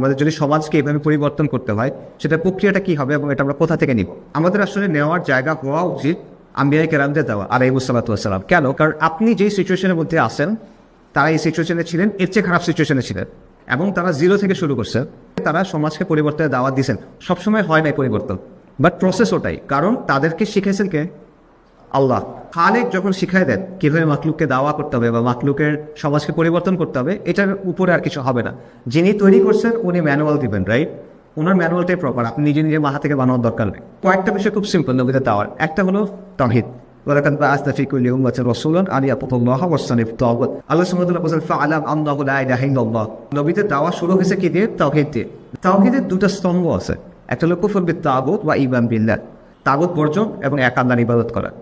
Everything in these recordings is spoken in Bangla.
আমাদের যদি সমাজকে এভাবে পরিবর্তন করতে হয়, সেটা প্রক্রিয়াটা কি হবে এবং এটা আমরা কোথা থেকে নিব? আমাদের আসলে নেওয়ার জায়গা হওয়া উচিত আম্বিয়াই কেরামদের দেওয়া আর ইবুসালাতাম কেন? কারণ আপনি যেই সিচুয়েশনের মধ্যে আসেন তারা এই সিচুয়েশনে ছিলেন, এর চেয়ে খারাপ সিচুয়েশনে ছিলেন। এবং তারা জিরো থেকে শুরু করছে, তারা সমাজকে পরিবর্তনের দাওয়াত দিয়েছেন। সবসময় হয় নাই পরিবর্তন, বাট প্রসেস ওটাই। কারণ তাদেরকে শিখেছেন কে? আল্লাহ। খালেক যখন শিখায় দেন কীভাবে মাকলুককে দাওয়া করতে হবে বা মাকলুকের সমাজকে পরিবর্তন করতে হবে, এটার উপরে আর কিছু হবে না। যিনি তৈরি করছেন, উনি ম্যানুয়াল দিবেন রাইট ওনার ম্যানুয়ালটাই প্রপার আপনি নিজে নিজে মাথা থেকে বানানোর দরকার নেই। কয়েকটা বিষয় খুব সিম্পল নবীতে দেওয়ার। একটা হলো তহিদ নবীতে দাওয়া শুরু হয়েছে দিয়ে? দুটো স্তম্ভ আছে। একটা হলো কুফুল তাগত বা ইমাম বিল্লাহ। তাগত বর্জন এবং এক আল্লাহ ইবাদত করা।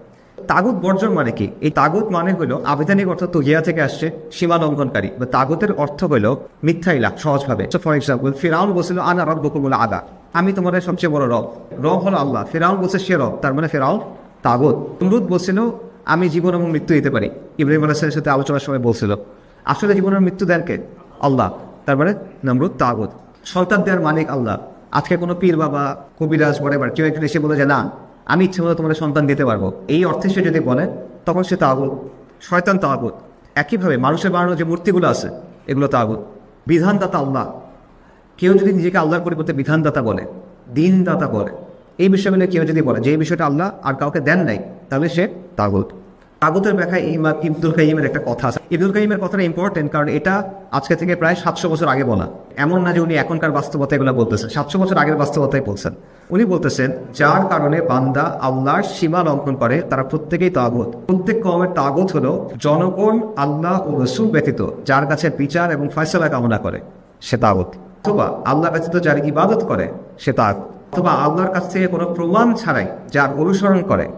তাগুত বর্জন মানে কি? এই তাগুত মানে হলো আবেদনিক অর্থ তুহিয়া থেকে আসছে, সীমা লঙ্ঘনকারী। বা তাগুতের অর্থ হলো মিথ্যা ইলাক সহজভাবে। ফর এক্সাম্পল ফিরাউন বলছিল, আনা রব বকুমুল আদা। আমি তোমাদের সবচেয়ে বড় রব। রব হলো আল্লাহ। ফেরাউন বলছে, সে রব। তার মানে ফেরাউন তাগুত। নমরুদ বলছিল, আমি জীবন এবং মৃত্যু দিতে পারি। ইব্রাহিম আলাহিসের সাথে আলোচনার সময় বলছিল, আসলে জীবনের মৃত্যু দেন কে? আল্লাহ। তার মানে নমরুদ তাগুত। সন্তান দেওয়ার মালিক আল্লাহ। আজকে কোনো পীর বাবা, কবিরাজ বড়েবার কেউ একজন এসে বলে যে, না আমি ইচ্ছে মতো তোমাদের সন্তান দিতে পারব। এই অর্থে সে যদি বলে, তখন সে তাগুত। শয়তান তাগুত। একইভাবে মানুষের বানানো যে মূর্তিগুলো আছে, এগুলো তাগুত। বিধানদাতা আল্লাহ। কেউ যদি নিজেকে আল্লাহর পরিবর্তে বিধানদাতা বলে, দিনদাতা বলে, এই বিষয়গুলো কেউ যদি বলে যে বিষয়টা আল্লাহ আর কাউকে দেন নাই, তাহলে সে তাগুত। তাগুতের ব্যাখ্যায় ইমা ইবদুল কাইমের একটা কথা আছে। ইবদুল কাইমের কথাটা ইম্পর্টেন্ট কারণ এটা আজকে থেকে প্রায় সাতশো বছর আগে বলা। এমন না যে উনি এখনকার বাস্তবতা এগুলো বলতেছেন সাতশো বছর আগের বাস্তবতায় বলছেন। উনি বলতেছেন, যার কারণে বান্দা আল্লাহর সীমা লঙ্ঘন করে, তারা প্রত্যেকেই তাগত। প্রত্যেক কমের তাগত হলো জনগণ, আল্লাহ ও রসুল ব্যতীত, যার কাছে বিচার এবং ফয়সলা কামনা করে, সে তাগত। অথবা আল্লাহ ব্যতীত যার ইবাদত করে, সে তাগত। অথবা আল্লাহর কাছ থেকে কোনো প্রমাণ ছাড়াই, যার অনুসরণ করে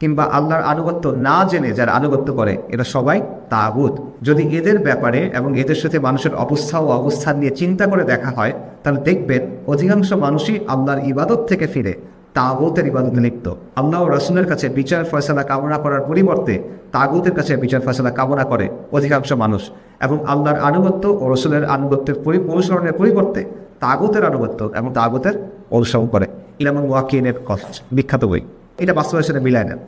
কিংবা আল্লাহর আনুগত্য না জেনে যারা আনুগত্য করে, এরা সবাই তাগুত। যদি এদের ব্যাপারে এবং এদের সাথে মানুষের অবস্থা ও অবস্থান নিয়ে চিন্তা করে দেখা হয়, তাহলে দেখবেন অধিকাংশ মানুষই আল্লাহর ইবাদত থেকে ফিরে, তাগুতের ইবাদতে লিপ্ত। আল্লাহ ও রসুলের কাছে বিচার, ফয়সলা, কামনা করার পরিবর্তে তাগুতের কাছে বিচার, ফয়সলা, কামনা করে অধিকাংশ মানুষ। এবং আল্লাহর আনুগত্য ও রসুলের আনুগত্যের অনুসরণের পরিবর্তে তাগুতের আনুগত্য এবং তাগুতের অনুসরণ করে। ইলামন ওয়াকিনের কষ্ট, বিখ্যাত বই। এটা বাস্তবের সাথে মিলায় নেন